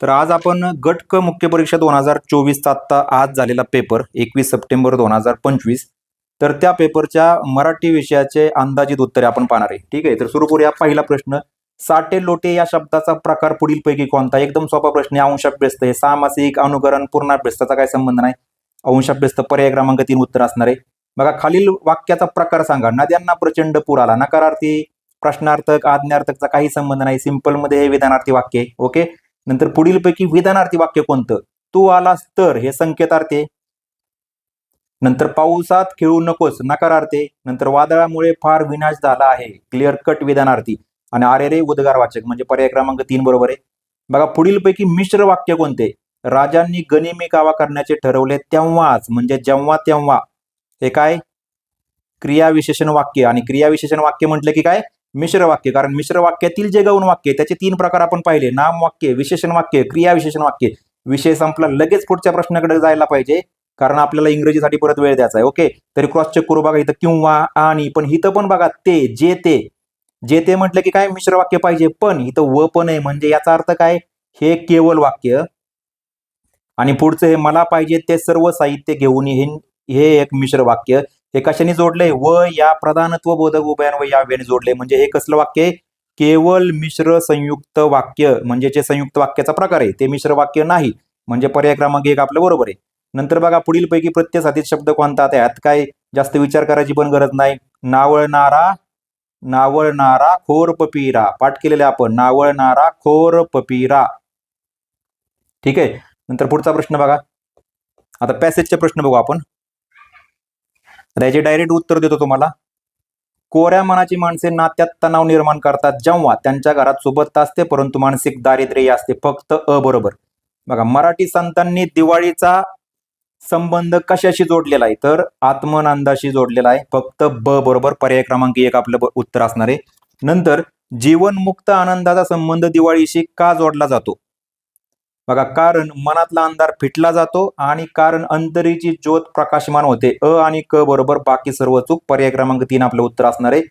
तर आज आपण गट क मुख्य परीक्षा दोन हजार चोवीसचा आत्ता आज झालेला पेपर एकवीस सप्टेंबर दोन हजार पंचवीस. तर त्या पेपरच्या मराठी विषयाचे अंदाजित उत्तरे आपण पाहणार आहे. ठीक आहे? तर सुरू करूया पहिला प्रश्न. साटे लोटे या शब्दाचा प्रकार पुढीलपैकी कोणता? एकदम सोपा प्रश्न आहे. अंशाभ्यस्त आहे. सामासिक अनुकरण पूर्णाभ्यस्ताचा काय संबंध नाही? अंशाभ्यस्त पर्याय क्रमांक तीन उत्तर असणार आहे. बघा खालील वाक्याचा प्रकार सांगा. नद्यांना प्रचंड पूर आला. नकारार्थी प्रश्नार्थक आज्ञार्थकचा काही संबंध नाही. सिंपलमध्ये हे विधानार्थी वाक्य आहे. ओके? नंतर पुढीलपैकी विधानार्थी वाक्य कोणतं? तू आलास तर हे संकेतार्थे नंतर पावसात खेळू नकोस नकारार्थे नंतर वादळामुळे फार विनाश झाला आहे. क्लिअर कट विधानार्थी. आणि आरे रे उद्गार वाचक म्हणजे पर्याय क्रमांक तीन बरोबर आहे. बघा पुढीलपैकी मिश्र वाक्य कोणते? राजांनी गनिमी कावा करण्याचे ठरवले तेव्हाच म्हणजे जेव्हा तेव्हा. हे काय? क्रियाविशेषण वाक्य. आणि क्रियाविशेषण वाक्य म्हटलं की काय? मिश्र वाक्य कारण मिश्र वाक्यातील जे गौण वाक्य त्याचे तीन प्रकार आपण पाहिले. नाम वाक्य विशेषण वाक्य क्रियाविशेषण वाक्य. विषय संपला लगेच पुढच्या प्रश्नाकडे जायला पाहिजे कारण आपल्याला इंग्रजीसाठी परत वेळ द्यायचा आहे. ओके तरी क्रॉस चेक करू बघा इथं किंवा आणि पण इथं पण बघा ते जे ते. जे ते म्हटलं की काय मिश्र वाक्य पाहिजे? पण इथं व पण आहे म्हणजे याचा अर्थ काय? हे केवळ वाक्य. आणि पुढचं हे मला पाहिजे ते सर्व साहित्य घेऊन हे एक मिश्र वाक्य. हे कशाने जोडले व या प्रधानत्व बोधक उभयान व याव्याने जोडले म्हणजे हे कसलं वाक्य आहे? केवळ मिश्र संयुक्त वाक्य म्हणजे जे संयुक्त वाक्याचा प्रकार आहे ते मिश्र वाक्य नाही. म्हणजे पर्याय क्रमांक एक आपलं बरोबर आहे. नंतर बघा पुढील पैकी प्रत्यय शब्द कोणता त्यात काय जास्त विचार करायची पण गरज नाही. नावळणारा नावळणारा खोर पपीरा पाठ केलेले आपण. नावळणारा खोर पपीरा ठीक आहे? नंतर पुढचा प्रश्न बघा. आता पॅसेजचे प्रश्न बघू आपण. याचे डायरेक्ट उत्तर देतो तुम्हाला. कोऱ्या मनाची माणसे नात्यात तणाव निर्माण करतात. जेव्हा त्यांच्या घरात सोबत असते परंतु मानसिक दारिद्र्य असते. फक्त अ बरोबर. बघा मराठी संतांनी दिवाळीचा संबंध कशाशी जोडलेला आहे? तर आत्मनंदाशी जोडलेला आहे. फक्त ब बरोबर पर्याय क्रमांक एक आपलं उत्तर असणार आहे. नंतर जीवनमुक्त आनंदाचा संबंध दिवाळीशी का जोडला जातो? बघा कारण मनातला अंधार फिटला जातो आणि कारण अंतरीची ज्योत प्रकाशमान होते. अ आणि क बरोबर बाकी सर्व चूक पर्याय क्रमांक तीन आपलं उत्तर असणार आहे.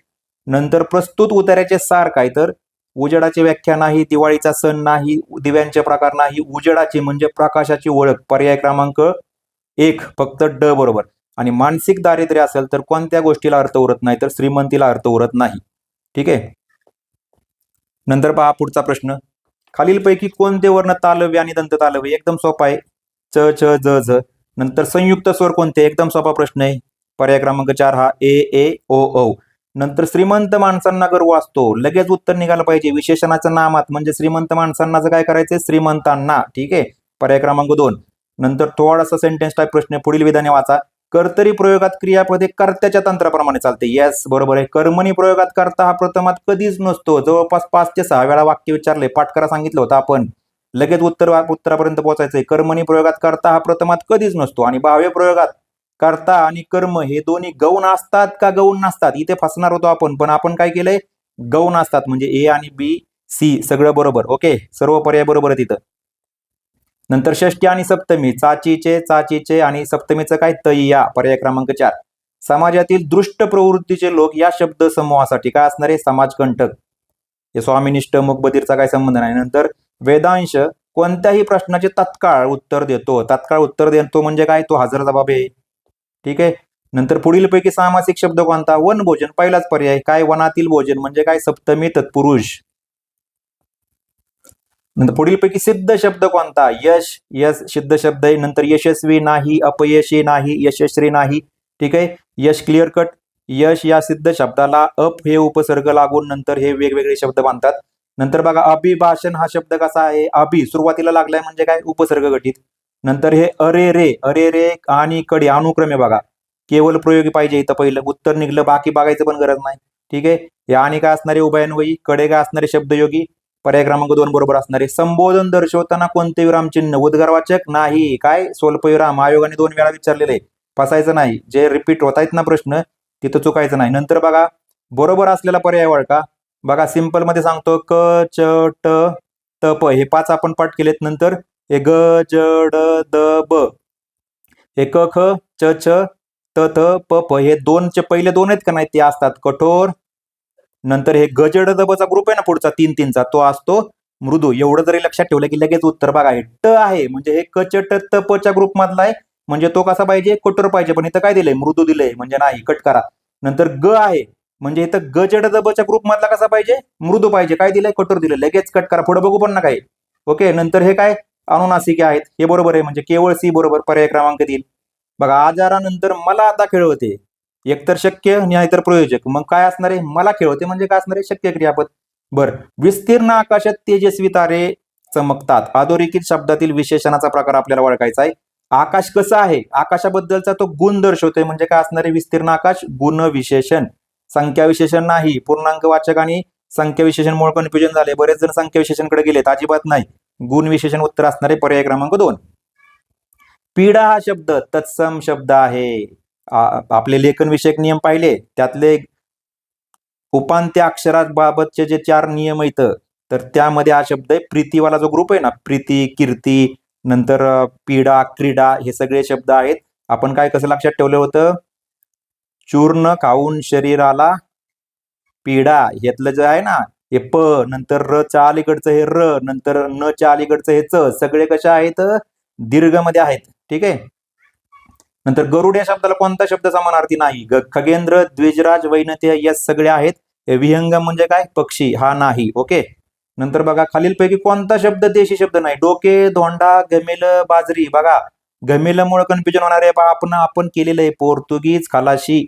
नंतर प्रस्तुत उतार्याचे सार काय तर? उजेडाची व्याख्या नाही दिवाळीचा सण नाही दिव्यांचे प्रकार नाही उजेडाची म्हणजे प्रकाशाची ओळख. पर्याय क्रमांक एक फक्त ड बरोबर. आणि मानसिक दारिद्र्य असेल तर कोणत्या गोष्टीला अर्थ उरत नाही तर श्रीमंतीला अर्थ उरत नाही. ठीक आहे? नंतर पहा पुढचा प्रश्न. खालीलपैकी कोणते वर्ण तालव्य आणि दंत तालव्य? एकदम सोपा आहे. च छ ज झ नंतर संयुक्त स्वर कोणते? एकदम सोपा प्रश्न आहे. पर्याय क्रमांक चार हा ए ए ओ ओ. नंतर श्रीमंत माणसांना गर्व असतो. लगेच उत्तर निघालं पाहिजे. विशेषणाचं नामात म्हणजे श्रीमंत माणसांना काय करायचंय? श्रीमंतांना. ठीक आहे? पर्याय क्रमांक दोन. नंतर थोडासा सेंटेन्स टाईप प्रश्न पुढील विधाने वाचा. कर्तरी प्रयोगात क्रियापदे कर्त्याच्या तंत्राप्रमाणे चालते. येस बरोबर आहे. कर्मणी प्रयोगात करता हा प्रथमात कधीच नसतो. जवळपास पाच ते सहा वेळा वाक्य विचारले. पाठ करा सांगितलं होतं आपण. लगेच उत्तर उत्तरापर्यंत पोहोचायचंय. कर्मणी प्रयोगात करता हा प्रथमात कधीच नसतो. आणि भाव्य प्रयोगात कर्ता आणि कर्म हे दोन्ही गौण असतात का गौण नसतात? इथे फसणार होतो आपण. पण आपण काय केलंय? गौण असतात. म्हणजे ए आणि बी सी सगळं बरोबर. ओके सर्व पर्याय बरोबर आहे तिथं नंतर षष्टी आणि सप्तमी चाचीचे चाचीचे आणि सप्तमीचं काय? तय्या पर्याय क्रमांक चार. समाजातील दृष्ट प्रवृत्तीचे लोक या शब्द समूहासाठी काय असणारे समाजकंटक. हे स्वामीनिष्ठ मुकबधीरचा काय संबंध नाही. नंतर वेदांश कोणत्याही प्रश्नाचे तत्काळ उत्तर देतो. तत्काळ उत्तर देतो म्हणजे काय? तो हजर जबाब आहे. ठीक आहे? नंतर पुढीलपैकी सामासिक शब्द कोणता? वन भोजन पहिलाच पर्याय काय? वनातील भोजन म्हणजे काय? सप्तमी तत्पुरुष. नंतर पुढीलपैकी सिद्ध शब्द कोणता? यश. यश सिद्ध शब्द आहे. नंतर यशस्वी नाही अपयशी नाही यशस्वी नाही. ठीक आहे? यश क्लिअर कट यश या सिद्ध शब्दाला अप हे उपसर्ग लागून नंतर हे वेगवेगळे शब्द बांधतात. नंतर बघा अभिभाषण हा शब्द कसा आहे? अभि सुरुवातीला लागलाय म्हणजे काय? उपसर्ग गठीत. नंतर हे अरे रे. अरे रे आणि कडे अनुक्रमे बघा. केवळ प्रयोगी पाहिजे इथं पहिलं. उत्तर निघलं बाकी बघायचं पण गरज नाही. ठीक आहे? या आणि काय असणारे? उभयान्वयी. कडे काय असणारे? शब्दयोगी. पर्याय क्रमांक दोन बरोबर असणारे संबोधन दर्शवताना कोणते विरामचिन्ह उद्गारवाचक नाही. काय? स्वल्प विराम. आयोगाने दोन वेळा विचारलेले. फसायचं नाही. जे रिपीट होत आहेत ना प्रश्न तिथं चुकायचं नाही. नंतर बघा. बरोबर असलेला पर्याय वळका बघा सिंपलमध्ये सांगतो. क च ट त प. हे पाच आपण पाठ केलेत नंतर. हे ग ज ड द ब. हे क ख च छ त थ प प. हे दोनचे पहिले दोन आहेत का नाही? ते असतात. कठोर नंतर हे गजड दबचा ग्रुप आहे ना पुढचा तीन तीनचा तो असतो मृदू. एवढं जरी लक्षात ठेवलं की लगेच उत्तर बघा. हे ट आहे म्हणजे हे कचट तपच्या ग्रुप मधला आहे. म्हणजे तो कसा पाहिजे? कठोर पाहिजे. पण इथं काय दिलंय? मृदू दिलंय. म्हणजे नाही कट करा. नंतर ग आहे. म्हणजे इथं गजड च ग्रुप मधला कसा पाहिजे? मृदू पाहिजे. काय दिलंय? कठोर दिलं लगेच कट करा. पुढे बघू पण ना काय ओके? नंतर हे काय? अनुनासिके आहेत. हे बरोबर आहे. म्हणजे केवळ सी बरोबर पर्याय क्रमांक तीन. बघा आजारानंतर मला आता खेळवते एकतर शक्य नाहीतर प्रयोजक. मग काय असणार आहे? मला खेळवते म्हणजे काय असणार आहे? शक्य क्रियापद. बर. विस्तीर्ण आकाशात तेजस्वी तारे चमकतात. अधोरेखित शब्दातील विशेषणाचा प्रकार आपल्याला ओळखायचा आहे. आकाश कसं आहे? आकाशाबद्दलचा तो गुण दर्शवतोय म्हणजे काय असणार आहे? विस्तीर्ण आकाश गुण विशेषण. संख्या विशेषण नाही. पूर्णांक वाचक आणि संख्या विशेषण मुळे कन्फ्युजन झाले बरेच जण संख्या विशेषणकडे गेलेत. अजिबात नाही. गुण विशेषण उत्तर असणारे पर्याय क्रमांक दोन. पीडा हा शब्द तत्सम शब्द आहे. आपले लेखनविषयक नियम पाहिले त्यातले उपांत्य अक्षराबाबतचे जे चार नियम आहेत तर त्यामध्ये हा शब्द आहे प्रीतीवाला जो ग्रुप आहे ना प्रीती कीर्ती नंतर पीडा क्रीडा हे सगळे शब्द आहेत. आपण काय कसं लक्षात ठेवलं होतं? चूर्ण खाऊन शरीराला पीडा यातलं जे आहे ना हे प नंतर र च्या अलीकडचं हे र नंतर न च्या अलीकडचं हे च सगळे कशा आहेत? दीर्घमध्ये आहेत ठीक आहे? नंतर गरुड या शब्दाला कोणता शब्द समानार्थी नाही. ग- खगेंद्र द्विजराज वैनते या सगळ्या आहेत. विहंगम म्हणजे काय? पक्षी. हा नाही. ओके? नंतर बघा खालीलपैकी कोणता शब्द देशी शब्द नाही? डोके धोंडा गमेल बाजरी. बघा गमेलमुळे कन्फ्युजन होणार आहे. बा आपण आपण केलेलं आहे. पोर्तुगीज खलाशी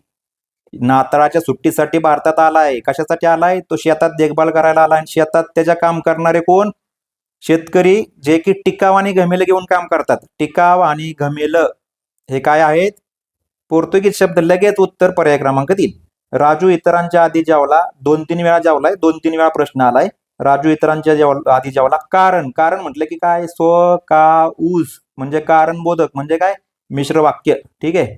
नाताळाच्या सुट्टीसाठी भारतात आलाय. कशासाठी आलाय? तो शेतात देखभाल करायला आला. आणि शेतात त्याच्या काम करणारे कोण? शेतकरी जे की टिकाव आणि घमेल घेऊन काम करतात. टिकाव आणि घमेल हे काय आहेत? पोर्तुगीज शब्द लगेच उत्तर पर्याय क्रमांक तीन राजू इतरांच्या आधी जेवला दोन तीन वेळा जेवलाय दोन तीन वेळा प्रश्न आलाय. राजू इतरांच्या जेव आधी जेवला कारण कारण म्हटलं की काय? स्व का ऊस म्हणजे कारण बोधक म्हणजे काय? मिश्र वाक्य ठीक आहे?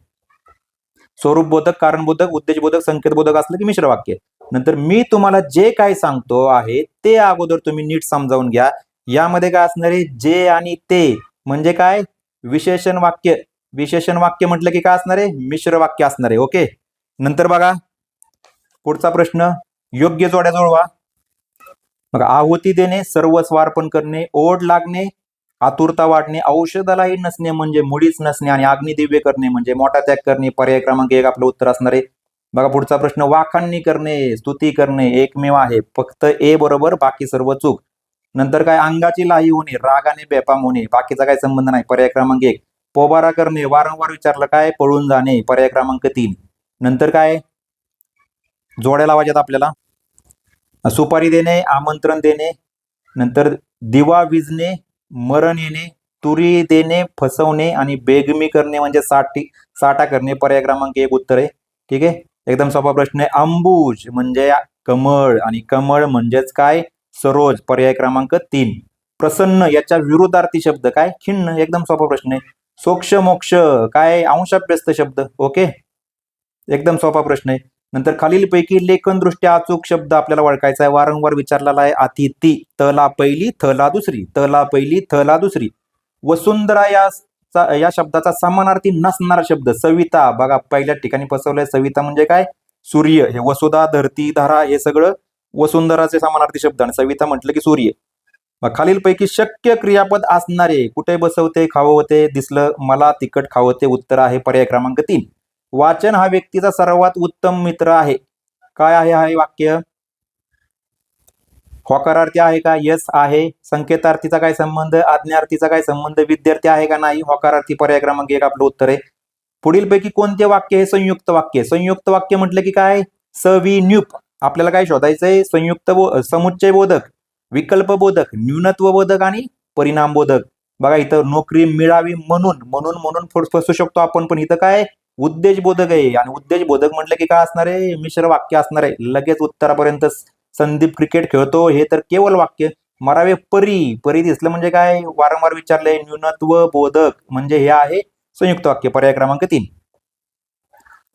स्वरूप बोधक कारण बोधक उद्देश बोधक संकेत बोधक असलं की मिश्र वाक्य. नंतर मी तुम्हाला जे काय सांगतो आहे ते अगोदर तुम्ही नीट समजावून घ्या. यामध्ये काय असणारे जे आणि ते म्हणजे काय? विशेषण वाक्य. विशेषण वाक्य म्हटलं की काय असणार आहे? मिश्र वाक्य असणार आहे. ओके नंतर बघा. पुढचा प्रश्न योग्य जोड्या जुळवा. बघा आहुती देणे सर्व स्वार्पण करणे ओढ लागणे आतुरता वाढणे औषधालाही नसणे म्हणजे मुळीच नसणे आणि अग्निदिव्य करणे म्हणजे मोठा त्याग करणे पर्याय क्रमांक एक आपलं उत्तर असणार आहे. बघा पुढचा प्रश्न वाखाणणी करणे स्तुती करणे एकमेव आहे. फक्त ए बरोबर बाकी सर्व चूक. नंतर काय? अंगाची लाही होणे रागाने बेपाम होणे. बाकीचा काही संबंध नाही. पर्याय क्रमांक एक. पोबारा करणे वारंवार विचारलं काय पळून जाणे? पर्याय क्रमांक तीन. नंतर काय? जोड्या लावायच्यात आपल्याला. सुपारी देणे आमंत्रण देणे नंतर दिवा विजणे मरण येणे तुरी देणे फसवणे आणि बेगमी करणे म्हणजे साठी साठा करणे. पर्याय क्रमांक एक उत्तर आहे. ठीक आहे? एकदम सोपा प्रश्न आहे. अंबुज म्हणजे कमळ आणि कमळ म्हणजेच काय? सरोज. पर्याय क्रमांक तीन. प्रसन्न याच्या विरुद्धार्थी शब्द काय? खिन्न. एकदम सोपा प्रश्न आहे. सोक्ष मोक्ष काय? अंशाभ्यस्त शब्द. ओके? एकदम सोपा प्रश्न आहे. नंतर खालीलपैकी लेखनदृष्ट्या अचूक शब्द आपल्याला ओळखायचा आहे. वारंवार विचारलेला आहे अतिथी तला पहिली थला दुसरी तला पहिली थला दुसरी. वसुंधरा या या शब्दाचा समानार्थी नसणारा शब्द सविता. बघा पहिल्या ठिकाणी फसवलंय सविता म्हणजे काय? सूर्य. हे वसुधा धरती धारा हे सगळं वसुंधराचे समानार्थी शब्द. आणि सविता म्हटलं की सूर्य. मग खालीलपैकी शक्य क्रियापद असणारे कुठे बसवते खाववते दिसलं मला तिखट खावते उत्तर आहे पर्याय क्रमांक तीन. वाचन हा व्यक्तीचा सर्वात उत्तम मित्र आहे. काय आहे हा हे वाक्य? होकारार्थी आहे का? यस आहे. संकेतार्थीचा काय संबंध? आज्ञार्थीचा काय संबंध? विद्यार्थी आहे का नाही? होकारार्थी पर्याय क्रमांक एक आपलं उत्तर आहे. पुढीलपैकी कोणते वाक्य हे संयुक्त वाक्य? संयुक्त वाक्य म्हटलं की काय? सविन्युप आपल्याला काय शोधायचंय? संयुक्त बो समुच्चय बोधक. विकल्पबोधक न्यूनत्वबोधक आणि परिणामबोधक. बघा इथं नोकरी मिळावी म्हणून म्हणून म्हणून फसू शकतो आपण पण इथं काय? उद्देश बोधक आहे. आणि उद्देश बोधक म्हटलं की काय असणार आहे? मिश्र वाक्य असणार आहे. लगेच उत्तरापर्यंत संदीप क्रिकेट खेळतो. हे तर केवळ वाक्य. मरावे परी. परी दिसलं म्हणजे काय? वारंवार विचारलंय. न्यूनत्व बोधक म्हणजे हे आहे संयुक्त वाक्य. पर्याय क्रमांक तीन.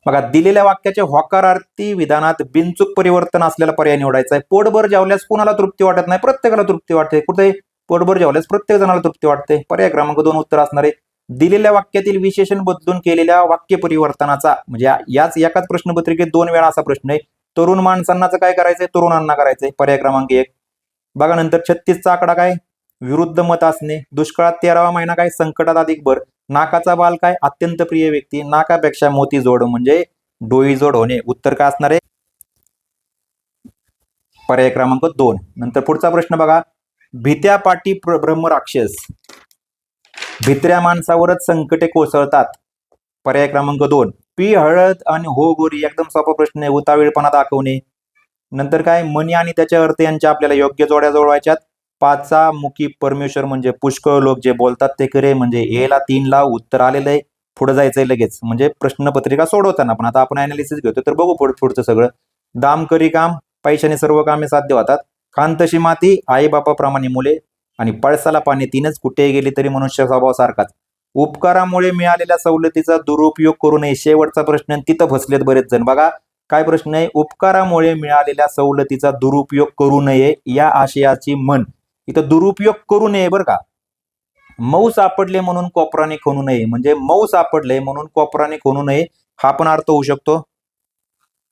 बघा दिलेल्या वाक्याचे होकारार्थी विधानात बिनचूक परिवर्तन असलेला पर्याय निवडायचा आहे. पोटभर जेवल्यास कोणाला तृप्ती वाटत नाही? प्रत्येकाला तृप्ती वाटते. कुठे? पोटभर जेवल्यास प्रत्येक जणाला तृप्ती वाटते. पर्याय क्रमांक दोन उत्तर असणार आहे. दिलेल्या वाक्यातील विशेषण बदलून केलेल्या वाक्य परिवर्तनाचा म्हणजे याच एकाच प्रश्नपत्रिकेत दोन वेळा असा प्रश्न आहे. तरुण माणसांनाच काय करायचंय? तरुणांना करायचंय. पर्याय क्रमांक एक. बघा नंतर छत्तीसचा आकडा काय? विरुद्ध मत असणे दुष्काळात तेरावा महिना काय संकटात अधिक भर नाकाचा बाल काय अत्यंत प्रिय व्यक्ती नाकापेक्षा मोती जोड म्हणजे डोई जोड होणे. उत्तर काय असणार आहे? पर्याय क्रमांक दोन. नंतर पुढचा प्रश्न बघा. भित्या पाटी ब्रह्म ब्रह्मराक्षस भित्र्या माणसावरच संकटे कोसळतात. पर्याय क्रमांक दोन. पी हळद आणि हो गोरी एकदम सोपा प्रश्न आहे. उतावीळपणा दाखवणे. नंतर काय? मनी आणि त्याचे अर्थ यांच्या आपल्याला योग्य जोड्या जोडवायच्यात. पाचा मुखी परमेश्वर म्हणजे पुष्कळ लोक जे बोलतात ते खरे म्हणजे एला तीनला उत्तर आलेलं आहे पुढे जायचंय लगेच. म्हणजे प्रश्नपत्रिका सोडवताना पण. आता आपण अनालिसिस घेतो तर बघू पुढ पुढचं सगळं. दाम करी काम पैशाने सर्व कामे साध्य होतात. खान तशी माती आई बापाप्रमाणे मुले आणि पळसाला पाणी तीनच. कुठेही गेली तरी मनुष्य स्वभाव सारखाच. उपकारामुळे मिळालेल्या सवलतीचा दुरुपयोग करू नये. शेवटचा प्रश्न तिथं फसलेत बरेच जण. बघा काय प्रश्न आहे? उपकारामुळे मिळालेल्या सवलतीचा दुरुपयोग करू नये या आशयाची मन इथं दुरुपयोग करू नये बरं का. मऊ सापडले म्हणून कोपराने खणू नये. म्हणजे मऊ सापडले म्हणून कोपराने खणू नये हा पण अर्थ होऊ शकतो.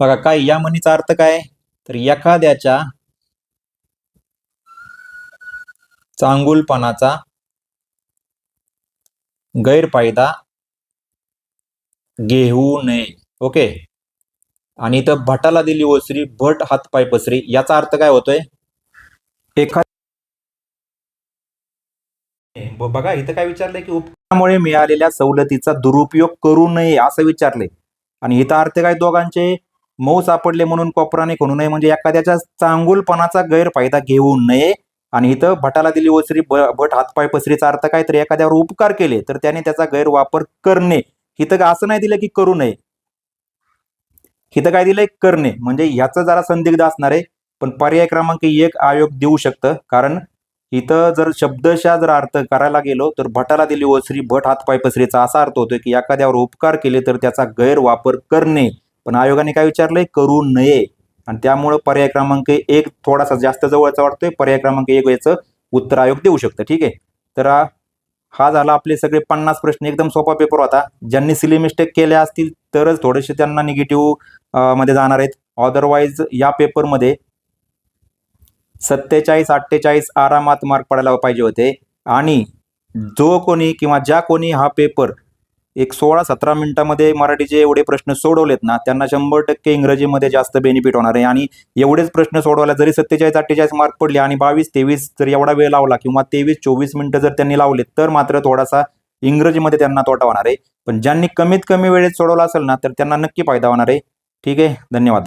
बघा काय या म्हणीचा अर्थ काय? तर एखाद्याच्या चांगुलपणाचा गैरफायदा घेऊ नये. ओके? आणि इथं भटाला दिली ओसरी भट हातपाय पसरी याचा अर्थ काय होतोय? एखाद बघा इथं काय विचारलंय की उपकारामुळे मिळालेल्या सवलतीचा दुरुपयोग करू नये असं विचारले आणि इथं अर्थ काय दोघांचे मऊ सापडले म्हणून कोपराने खणू नये म्हणजे एखाद्याच्या चांगुलपणाचा गैरफायदा घेऊ नये. आणि इथं भटाला दिली ओसरी भट हातपाय पसरीचा अर्थ काय तर एखाद्यावर उपकार केले तर त्याने त्याचा गैरवापर करणे. इथं असं नाही दिलं की करू नये? इथं काय दिलंय? करणे. म्हणजे ह्याचं जरा संदिग्ध असणार आहे पण पर्याय क्रमांक एक आयोग देऊ शकतं कारण इथं जर शब्दशा जर अर्थ करायला गेलो तर भटाला दिली ओसरी भट हातपाय पसरीचा असा अर्थ होतोय की एखाद्यावर उपकार केले तर त्याचा गैरवापर करणे. पण आयोगाने काय विचारलंय? करू नये. आणि त्यामुळं पर्याय क्रमांक एक थोडासा जास्त जवळचा वाटतोय. पर्याय क्रमांक एक याचं उत्तर आयोग देऊ शकतं. ठीक आहे? तर हा- हा झाला आपले सगळे पन्नास प्रश्न. एकदम सोपा पेपर होता. ज्यांनी सिली मिस्टेक केल्या असतील तरच थोडेसे त्यांना निगेटिव्हमध्ये जाणार आहेत. अदरवाईज या पेपरमध्ये सत्तेचाळीस अठ्ठेचाळीस आरामात मार्क पडायला पाहिजे होते. आणि जो कोणी किंवा ज्या कोणी हा पेपर एक सोळा सतरा मिनिटामध्ये मराठीचे एवढे प्रश्न सोडवलेत ना त्यांना शंभर टक्के इंग्रजीमध्ये जास्त बेनिफिट होणार आहे. आणि एवढेच प्रश्न सोडवायला जरी सत्तेचाळीस अठ्ठेचाळीस मार्क पडले आणि बावीस तेवीस जर एवढा वेळ लावला किंवा तेवीस चोवीस मिनिटं जर त्यांनी लावले तर मात्र थोडासा इंग्रजीमध्ये त्यांना तोटा होणार आहे. पण ज्यांनी कमीत कमी वेळेत सोडवला असेल ना तर त्यांना नक्की फायदा होणार आहे. ठीक आहे धन्यवाद.